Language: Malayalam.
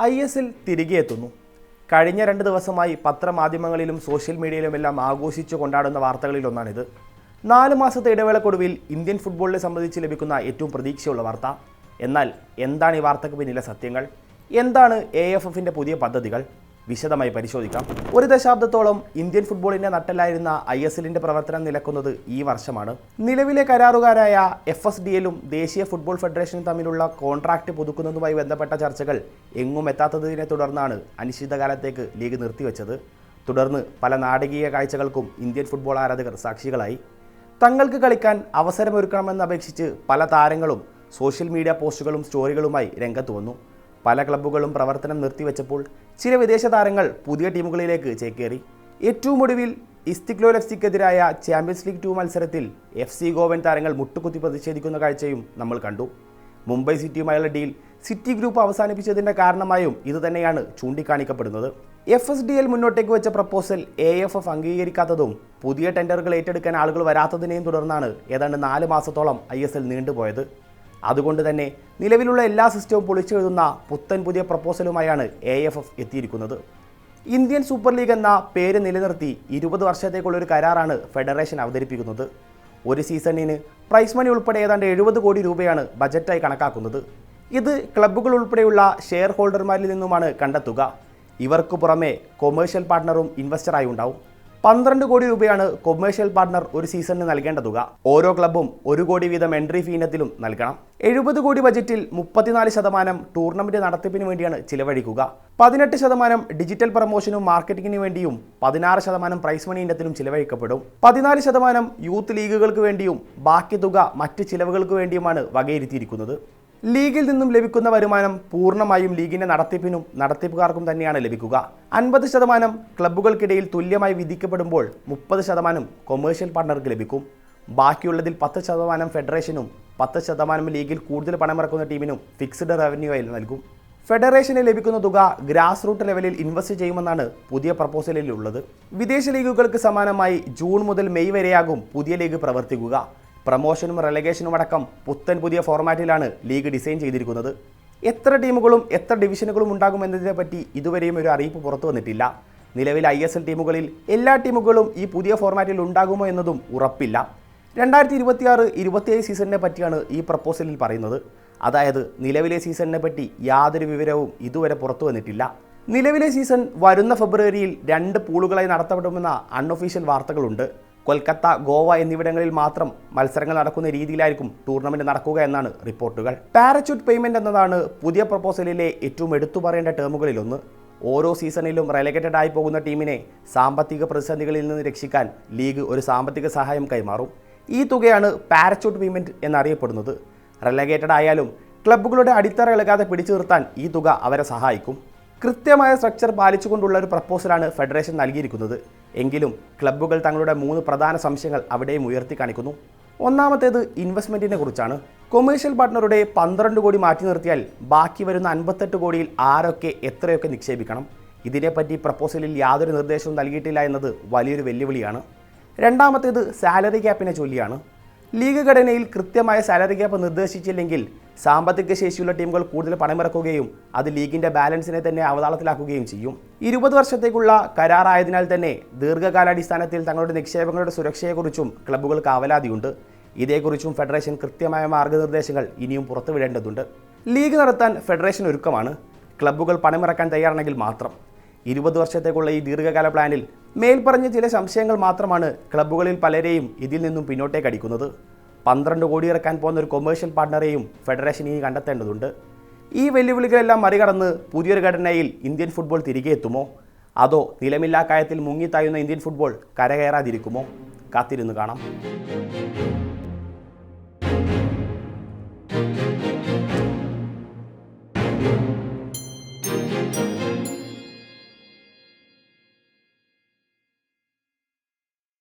ഐ എസിൽ തിരികെ എത്തുന്നു. കഴിഞ്ഞ രണ്ട് ദിവസമായി പത്രമാധ്യമങ്ങളിലും സോഷ്യൽ മീഡിയയിലുമെല്ലാം ആഘോഷിച്ചു കൊണ്ടാടുന്ന വാർത്തകളിലൊന്നാണിത്. നാല് മാസത്തെ ഇടവേളക്കൊടുവിൽ ഇന്ത്യൻ ഫുട്ബോളിനെ സംബന്ധിച്ച് ലഭിക്കുന്ന ഏറ്റവും പ്രതീക്ഷയുള്ള വാർത്ത. എന്നാൽ എന്താണ് ഈ വാർത്തയ്ക്ക് പിന്നിലെ സത്യങ്ങൾ? എന്താണ് എ എഫ് എഫിന്റെ പുതിയ പദ്ധതികൾ? വിശദമായി പരിശോധിക്കാം. ഒരു ദശാബ്ദത്തോളം ഇന്ത്യൻ ഫുട്ബോളിന്റെ നട്ടലായിരുന്ന ഐ എസ് എല്ലിന്റെ പ്രവർത്തനം നിലക്കുന്നത് ഈ വർഷമാണ്. നിലവിലെ കരാറുകാരായ എഫ് എസ് ഡി എല്ലും ദേശീയ ഫുട്ബോൾ ഫെഡറേഷനും തമ്മിലുള്ള കോൺട്രാക്ട് പുതുക്കുന്നതുമായി ബന്ധപ്പെട്ട ചർച്ചകൾ എങ്ങും എത്താത്തതിനെ തുടർന്നാണ് അനിശ്ചിതകാലത്തേക്ക് ലീഗ് നിർത്തിവെച്ചത്. തുടർന്ന് പല നാടകീയ കാഴ്ചകൾക്കും ഇന്ത്യൻ ഫുട്ബോൾ ആരാധകർ സാക്ഷികളായി. തങ്ങൾക്ക് കളിക്കാൻ അവസരമൊരുക്കണമെന്ന് അപേക്ഷിച്ച് പല താരങ്ങളും സോഷ്യൽ മീഡിയ പോസ്റ്റുകളും സ്റ്റോറികളുമായി രംഗത്ത് വന്നു. പല ക്ലബ്ബുകളും പ്രവർത്തനം നിർത്തിവെച്ചപ്പോൾ ചില വിദേശ താരങ്ങൾ പുതിയ ടീമുകളിലേക്ക് ചേക്കേറി. ഏറ്റവും ഒടുവിൽ ഇസ്തിക്ലോൽ എഫ് സിക്കെതിരായ ചാമ്പ്യൻസ് ലീഗ് ടു മത്സരത്തിൽ എഫ് സി ഗോവൻ താരങ്ങൾ മുട്ടുകുത്തി പ്രതിഷേധിക്കുന്ന കാഴ്ചയും നമ്മൾ കണ്ടു. മുംബൈ സിറ്റിയുമായുള്ള ഡീൽ സിറ്റി ഗ്രൂപ്പ് അവസാനിപ്പിച്ചതിന്റെ കാരണമായും ഇതുതന്നെയാണ് ചൂണ്ടിക്കാണിക്കപ്പെടുന്നത്. എഫ് എസ് ഡി എൽ മുന്നോട്ടേക്ക് വെച്ച പ്രപ്പോസൽ എ എഫ് എഫ് അംഗീകരിക്കാത്തതും പുതിയ ടെൻഡറുകൾ ഏറ്റെടുക്കാൻ ആളുകൾ വരാത്തതിനെയും തുടർന്നാണ് ഏതാണ്ട് നാല് മാസത്തോളം ഐ എസ് എൽ നീണ്ടുപോയത്. അതുകൊണ്ട് തന്നെ നിലവിലുള്ള എല്ലാ സിസ്റ്റവും പൊളിച്ചെഴുതുന്ന പുത്തൻ പുതിയ പ്രപ്പോസലുമായാണ് എ എഫ് എഫ് എത്തിയിരിക്കുന്നത്. ഇന്ത്യൻ സൂപ്പർ ലീഗ് എന്ന പേര് നിലനിർത്തി ഇരുപത് വർഷത്തേക്കുള്ള ഒരു കരാറാണ് ഫെഡറേഷൻ അവതരിപ്പിക്കുന്നത്. ഒരു സീസണിന് പ്രൈസ് മണി ഉൾപ്പെടെ ഏതാണ്ട് എഴുപത് കോടി രൂപയാണ് ബജറ്റായി കണക്കാക്കുന്നത്. ഇത് ക്ലബ്ബുകൾ ഉൾപ്പെടെയുള്ള ഷെയർ ഹോൾഡർമാരിൽ നിന്നുമാണ് കണ്ടെത്തുക. ഇവർക്ക് പുറമെ കൊമേഴ്ഷ്യൽ പാർട്ട്ണറും ഇൻവെസ്റ്ററായി ഉണ്ടാവും. പന്ത്രണ്ട് കോടി രൂപയാണ് കൊമേഴ്ഷ്യൽ പാർട്ണർ ഒരു സീസണിന് നൽകേണ്ട തുക. ഓരോ ക്ലബും ഒരു കോടി വീതം എൻട്രി ഫീ ഇനത്തിലും നൽകണം. എഴുപത് കോടി ബജറ്റിൽ മുപ്പത്തിനാല് ശതമാനം ടൂർണമെന്റ് നടത്തിപ്പിന് വേണ്ടിയാണ് ചിലവഴിക്കുക. പതിനെട്ട് ശതമാനം ഡിജിറ്റൽ പ്രൊമോഷനും മാർക്കറ്റിംഗിന് വേണ്ടിയും പതിനാറ് ശതമാനം പ്രൈസ് മണി ഇനത്തിലും ചിലവഴിക്കപ്പെടും. പതിനാല് ശതമാനം യൂത്ത് ലീഗുകൾക്ക് വേണ്ടിയും ബാക്കി തുക മറ്റ് ചിലവുകൾക്ക് വേണ്ടിയുമാണ് വകയിരുത്തിയിരിക്കുന്നത്. ലീഗിൽ നിന്നും ലഭിക്കുന്ന വരുമാനം പൂർണമായും ലീഗിന്റെ നടത്തിപ്പിനും നടത്തിപ്പുകാർക്കും തന്നെയാണ് ലഭിക്കുക. അൻപത് ശതമാനം ക്ലബ്ബുകൾക്കിടയിൽ തുല്യമായി വിധിക്കപ്പെടുമ്പോൾ മുപ്പത് ശതമാനം കൊമേഴ്ഷ്യൽ പാർട്ണർക്ക് ലഭിക്കും. ബാക്കിയുള്ളതിൽ പത്ത് ശതമാനം ഫെഡറേഷനും പത്ത് ശതമാനം ലീഗിൽ കൂടുതൽ പണമിറക്കുന്ന ടീമിനും ഫിക്സ്ഡ് റവന്യൂ ആയി നൽകും. ഫെഡറേഷന് ലഭിക്കുന്ന തുക ഗ്രാസ് റൂട്ട് ലെവലിൽ ഇൻവെസ്റ്റ് ചെയ്യുമെന്നാണ് പുതിയ പ്രപ്പോസലിൽ ഉള്ളത് വിദേശ ലീഗുകൾക്ക് സമാനമായി ജൂൺ മുതൽ മെയ് വരെയാകും പുതിയ ലീഗ് പ്രവർത്തിക്കുക. പ്രമോഷനും റെലഗേഷനും അടക്കം പുത്തൻ പുതിയ ഫോർമാറ്റിലാണ് ലീഗ് ഡിസൈൻ ചെയ്തിരിക്കുന്നത്. എത്ര ടീമുകളും എത്ര ഡിവിഷനുകളും ഉണ്ടാകുമെന്നതിനെ പറ്റി ഇതുവരെയും ഒരു അറിയിപ്പ് പുറത്തു വന്നിട്ടില്ല. നിലവിൽ ഐ എസ് എൽ ടീമുകളിൽ എല്ലാ ടീമുകളും ഈ പുതിയ ഫോർമാറ്റിൽ ഉണ്ടാകുമോ എന്നതും ഉറപ്പില്ല. രണ്ടായിരത്തി ഇരുപത്തിയാറ് ഇരുപത്തിയേഴ് സീസണിനെ പറ്റിയാണ് ഈ പ്രപ്പോസലിൽ പറയുന്നത്. അതായത് നിലവിലെ സീസണിനെ പറ്റി യാതൊരു വിവരവും ഇതുവരെ പുറത്തു വന്നിട്ടില്ല. നിലവിലെ സീസൺ വരുന്ന ഫെബ്രുവരിയിൽ രണ്ട് പൂളുകളായി നടത്തപ്പെടുമെന്ന അൺഒഫീഷ്യൽ വാർത്തകളുണ്ട്. കൊൽക്കത്ത ഗോവ എന്നിവിടങ്ങളിൽ മാത്രം മത്സരങ്ങൾ നടക്കുന്ന രീതിയിലായിരിക്കും ടൂർണമെന്റ് നടക്കുക എന്നാണ് റിപ്പോർട്ടുകൾ. പാരച്യൂട്ട് പേയ്മെന്റ് എന്നതാണ് പുതിയ പ്രപ്പോസലിലെ ഏറ്റവും എടുത്തു പറയേണ്ട ടേമുകളിലൊന്ന് ഓരോ സീസണിലും റെലഗേറ്റഡ് ആയി പോകുന്ന ടീമിനെ സാമ്പത്തിക പ്രതിസന്ധികളിൽ നിന്ന് രക്ഷിക്കാൻ ലീഗ് ഒരു സാമ്പത്തിക സഹായം കൈമാറും. ഈ തുകയാണ് പാരച്യൂട്ട് പേയ്മെന്റ് എന്നറിയപ്പെടുന്നത്. റെലഗേറ്റഡ് ആയാലും ക്ലബ്ബുകളുടെ അടിത്തറ ഇളകാതെ പിടിച്ചു നിർത്താൻ ഈ തുക അവരെ സഹായിക്കും. കൃത്യമായ സ്ട്രക്ചർ പാലിച്ചുകൊണ്ടുള്ള ഒരു പ്രപ്പോസലാണ് ഫെഡറേഷൻ നൽകിയിരിക്കുന്നത്. എങ്കിലും ക്ലബ്ബുകൾ തങ്ങളുടെ മൂന്ന് പ്രധാന സംശയങ്ങൾ അവിടെയും ഉയർത്തി കാണിക്കുന്നു. ഒന്നാമത്തേത് ഇൻവെസ്റ്റ്മെന്റിനെ കുറിച്ചാണ്. കൊമേഴ്ഷ്യൽ പാർട്ട്ണറുടെ പന്ത്രണ്ട് കോടി മാറ്റി നിർത്തിയാൽ ബാക്കി വരുന്ന അൻപത്തെട്ട് കോടിയിൽ ആരൊക്കെ എത്രയൊക്കെ നിക്ഷേപിക്കണം? ഇതിനെപ്പറ്റി പ്രപ്പോസലിൽ യാതൊരു നിർദ്ദേശവും നൽകിയിട്ടില്ല എന്നത് വലിയൊരു വെല്ലുവിളിയാണ്. രണ്ടാമത്തേത് സാലറി ക്യാപ്പിനെ ചൊല്ലിയാണ്. ലീഗ് ഘടനയിൽ കൃത്യമായ സാലറി ക്യാപ്പ് നിർദ്ദേശിച്ചില്ലെങ്കിൽ സാമ്പത്തിക ശേഷിയുള്ള ടീമുകൾ കൂടുതൽ പണമിറക്കുകയും അത് ലീഗിന്റെ ബാലൻസിനെ തന്നെ അവതാളത്തിലാക്കുകയും ചെയ്യും. ഇരുപത് വർഷത്തേക്കുള്ള കരാറായതിനാൽ തന്നെ ദീർഘകാലാടിസ്ഥാനത്തിൽ തങ്ങളുടെ നിക്ഷേപങ്ങളുടെ സുരക്ഷയെക്കുറിച്ചും ക്ലബ്ബുകൾക്ക് അവലാതിയുണ്ട് ഇതേക്കുറിച്ചും ഫെഡറേഷൻ കൃത്യമായ മാർഗനിർദ്ദേശങ്ങൾ ഇനിയും പുറത്തുവിടേണ്ടതുണ്ട്. ലീഗ് നടത്താൻ ഫെഡറേഷൻ ഒരുക്കമാണ്. ക്ലബ്ബുകൾ പണമിറക്കാൻ തയ്യാറാണെങ്കിൽ മാത്രം. ഇരുപത് വർഷത്തേക്കുള്ള ഈ ദീർഘകാല പ്ലാനിൽ മേൽപ്പറഞ്ഞ ചില സംശയങ്ങൾ മാത്രമാണ് ക്ലബ്ബുകളിൽ പലരെയും ഇതിൽ നിന്നും പിന്നോട്ടേക്ക് അടിക്കുന്നത്. പന്ത്രണ്ട് കോടി ഇറക്കാൻ പോകുന്ന ഒരു കൊമേഴ്ഷ്യൽ പാർട്ണറെയും ഫെഡറേഷൻ ഇനി കണ്ടെത്തേണ്ടതുണ്ട്. ഈ വെല്ലുവിളികളെല്ലാം മറികടന്ന് പുതിയൊരു ഘടനയിൽ ഇന്ത്യൻ ഫുട്ബോൾ തിരികെ എത്തുമോ? അതോ നിലമില്ലാക്കായത്തിൽ മുങ്ങിത്തായുന്ന ഇന്ത്യൻ ഫുട്ബോൾ കരകയറാതിരിക്കുമോ? കാത്തിരുന്ന് കാണാം.